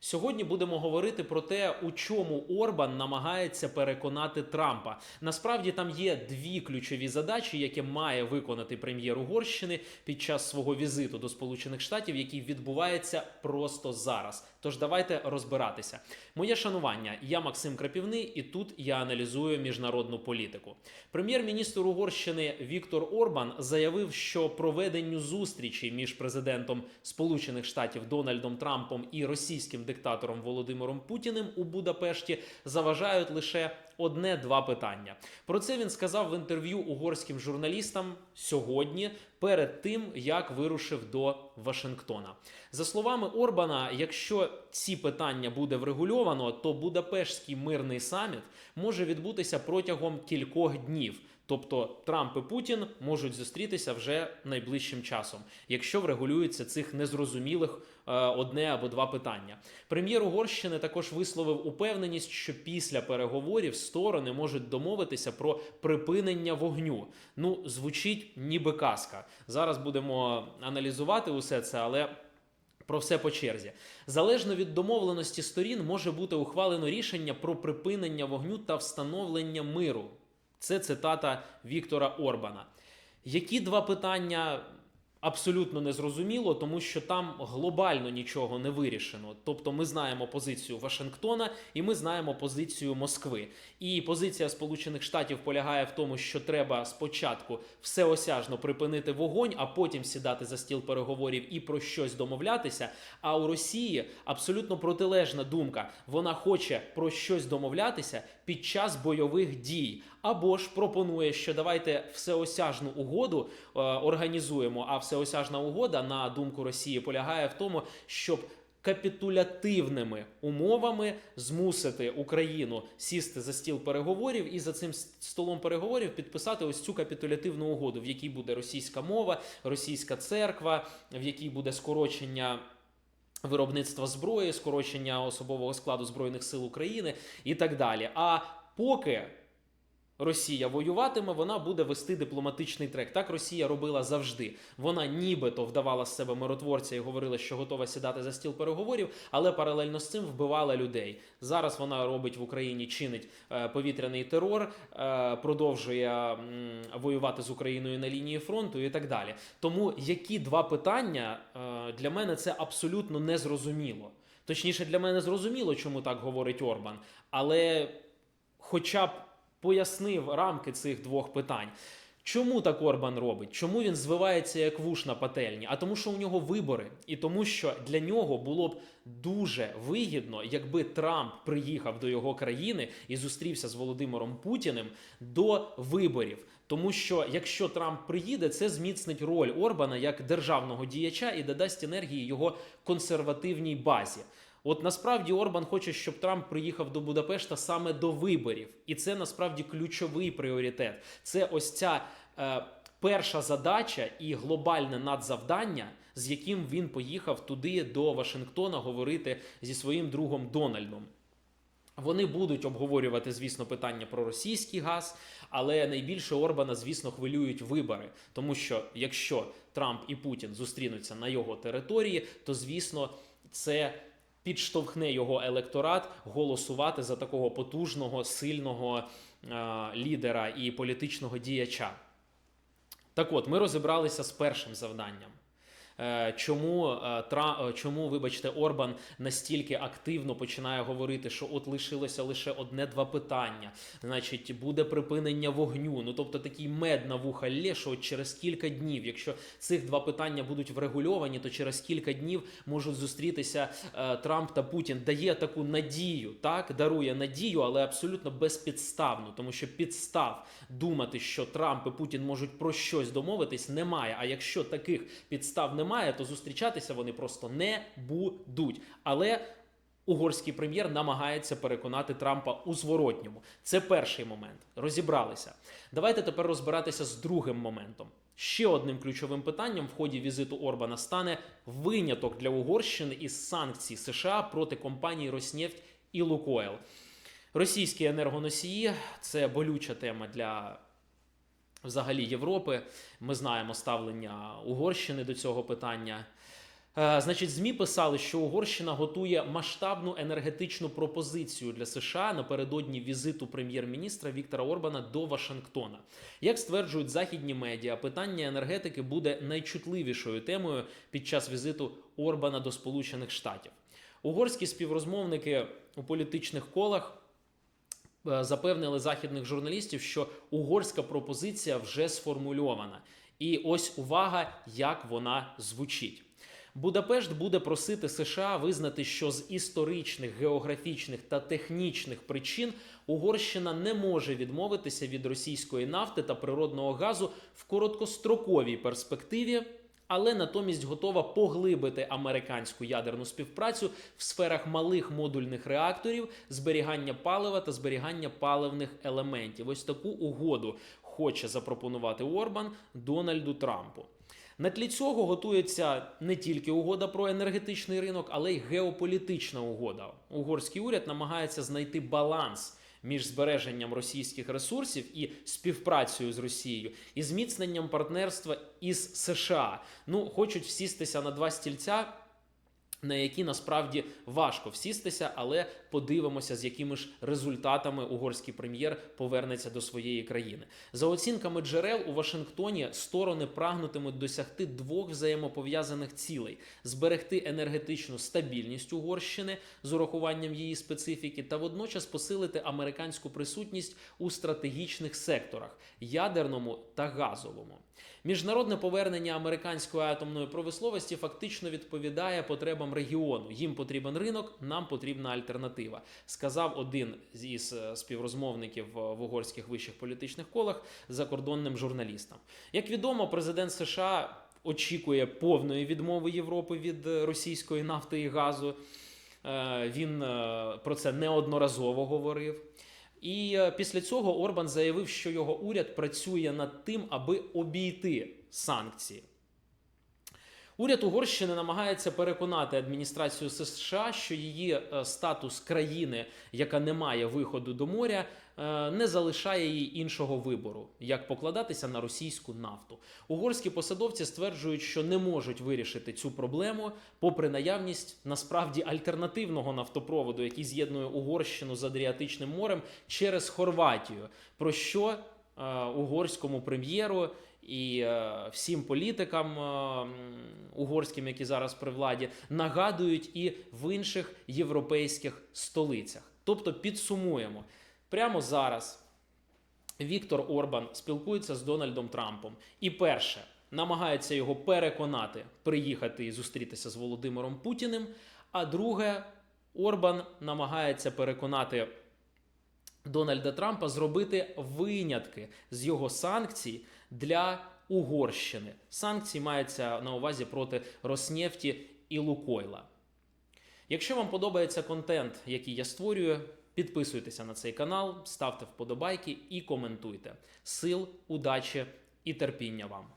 Сьогодні будемо говорити про те, у чому Орбан намагається переконати Трампа. Насправді там є дві ключові задачі, які має виконати прем'єр Угорщини під час свого візиту до Сполучених Штатів, який відбувається просто зараз. Тож давайте розбиратися. Моє шанування. Я Максим Крапівний, і тут я аналізую міжнародну політику. Прем'єр-міністр Угорщини Віктор Орбан заявив, що проведенню зустрічі між президентом Сполучених Штатів Дональдом Трампом і російським диктатором Володимиром Путіним у Будапешті заважають лише одне-два питання. Про це він сказав в інтерв'ю угорським журналістам сьогодні, перед тим як вирушив до Вашингтона. За словами Орбана, якщо ці питання буде врегульовано, то Будапештський мирний саміт може відбутися протягом кількох днів. Тобто Трамп і Путін можуть зустрітися вже найближчим часом, якщо врегулюється цих незрозумілих одне або два питання. Прем'єр Угорщини також висловив упевненість, що після переговорів сторони можуть домовитися про припинення вогню. Ну звучить ніби казка. Зараз будемо аналізувати усе це, але. Про все по черзі. Залежно від домовленості сторін може бути ухвалено рішення про припинення вогню та встановлення миру. Це цитата Віктора Орбана. Які два питання абсолютно незрозуміло, тому що там глобально нічого не вирішено. Тобто, ми знаємо позицію Вашингтона і ми знаємо позицію Москви. І позиція Сполучених Штатів полягає в тому, що треба спочатку всеосяжно припинити вогонь, а потім сідати за стіл переговорів і про щось домовлятися. А у Росії абсолютно протилежна думка. Вона хоче про щось домовлятися під час бойових дій, або ж пропонує, що давайте всеосяжну угоду е, організуємо. А всеосяжна угода, на думку Росії, полягає в тому, щоб капітулятивними умовами змусити Україну сісти за стіл переговорів і за цим столом переговорів підписати ось цю капітулятивну угоду, в якій буде російська мова, російська церква, в якій буде скорочення. Виробництва зброї, скорочення особового складу збройних сил України і так далі. А поки Росія воюватиме, вона буде вести дипломатичний трек. Так Росія робила завжди. Вона нібито вдавала з себе миротворця і говорила, що готова сідати за стіл переговорів, але паралельно з цим вбивала людей. Зараз вона робить в Україні, чинить е, повітряний терор, е, продовжує воювати з Україною на лінії фронту і так далі. Тому які два питання е, для мене це абсолютно незрозуміло. Точніше, для мене зрозуміло, чому так говорить Орбан, але хоча б пояснив рамки цих двох питань. Чому так Орбан робить? Чому він звивається як вуш на пательні? А тому, що у нього вибори, і тому, що для нього було б дуже вигідно, якби Трамп приїхав до його країни і зустрівся з Володимиром Путіним до виборів. Тому що якщо Трамп приїде, це зміцнить роль Орбана як державного діяча і додасть енергії його консервативній базі. От насправді Орбан хоче, щоб Трамп приїхав до Будапешта саме до виборів, і це насправді ключовий пріоритет. Це ось ця е, перша задача і глобальне надзавдання, з яким він поїхав туди до Вашингтона говорити зі своїм другом Дональдом. Вони будуть обговорювати, звісно, питання про російський газ, але найбільше Орбана, звісно, хвилюють вибори. Тому що якщо Трамп і Путін зустрінуться на його території, то звісно, це підштовхне його електорат голосувати за такого потужного, сильного е, лідера і політичного діяча. Так от, ми розібралися з першим завданням. Е, Чому е, е, чому, вибачте, Орбан настільки активно починає говорити, що от лишилося лише одне-два питання, значить, буде припинення вогню. Ну тобто такий мед на вуха лє, що от через кілька днів, якщо цих два питання будуть врегульовані, то через кілька днів можуть зустрітися Трамп та Путін. Дає таку надію, так дарує надію, але абсолютно безпідставну, тому що підстав думати, що Трамп і Путін можуть про щось домовитись, немає. А якщо таких підстав немає, то зустрічатися вони просто не будуть. Але угорський прем'єр намагається переконати Трампа у зворотньому. Це перший момент. Розібралися. Давайте тепер розбиратися з другим моментом. Ще одним ключовим питанням в ході візиту Орбана стане виняток для Угорщини із санкцій США проти компаній Роснефть і Лукойл. Російські енергоносії це болюча тема для взагалі Європи. Ми знаємо ставлення Угорщини до цього питання. Е, Значить, змі писали, що Угорщина готує масштабну енергетичну пропозицію для США напередодні візиту прем'єр-міністра Віктора Орбана до Вашингтона. Як стверджують західні медіа, питання енергетики буде найчутливішою темою під час візиту Орбана до Сполучених Штатів. Угорські співрозмовники у політичних колах запевнили західних журналістів, що угорська пропозиція вже сформульована. І ось увага, як вона звучить. Будапешт буде просити США визнати, що з історичних, географічних та технічних причин Угорщина не може відмовитися від російської нафти та природного газу в короткостроковій перспективі, але натомість готова поглибити американську ядерну співпрацю в сферах малих модульних реакторів, зберігання палива та зберігання паливних елементів. Ось таку угоду хоче запропонувати Орбан Дональду Трампу. На тлі цього готується не тільки угода про енергетичний ринок, але й геополітична угода. Угорський уряд намагається знайти баланс між збереженням російських ресурсів і співпрацею з Росією, і зміцненням партнерства із США. Ну, хочуть всістися на два стільця. На які насправді важко всістися, але подивимося, з якими ж результатами угорський прем'єр повернеться до своєї країни. За оцінками джерел у Вашингтоні сторони прагнутимуть досягти двох взаємопов'язаних цілей: зберегти енергетичну стабільність Угорщини з урахуванням її специфіки, та водночас посилити американську присутність у стратегічних секторах ядерному та газовому. Міжнародне повернення американської атомної промисловості фактично відповідає потребам регіону. Їм потрібен ринок, нам потрібна альтернатива, сказав один із е, співрозмовників е, в угорських вищих політичних колах закордонним журналістам. Як відомо, президент США очікує повної відмови Європи від е, російської нафти і газу. Він про це неодноразово говорив. І після цього Орбан заявив, що його уряд працює над тим, аби обійти санкції. Уряд Угорщини намагається переконати адміністрацію США, що її е, статус країни, яка не має виходу до моря, е, не залишає їй іншого вибору, як покладатися на російську нафту. Угорські посадовці стверджують, що не можуть вирішити цю проблему, попри наявність насправді альтернативного нафтопроводу, який з'єднує Угорщину з Адріатичним морем через Хорватію. Про що е, угорському прем'єру і е, всім політикам е, угорським, які зараз при владі, нагадують і в інших європейських столицях. Тобто підсумуємо прямо зараз. Віктор Орбан спілкується з Дональдом Трампом і перше намагається його переконати приїхати і зустрітися з Володимиром Путіним. А друге, Орбан намагається переконати Дональда Трампа зробити винятки з його санкцій для Угорщини. Санкції маються на увазі проти Роснефті і Лукойла. Якщо вам подобається контент, який я створюю, підписуйтеся на цей канал, ставте вподобайки і коментуйте. Сил, удачі і терпіння вам!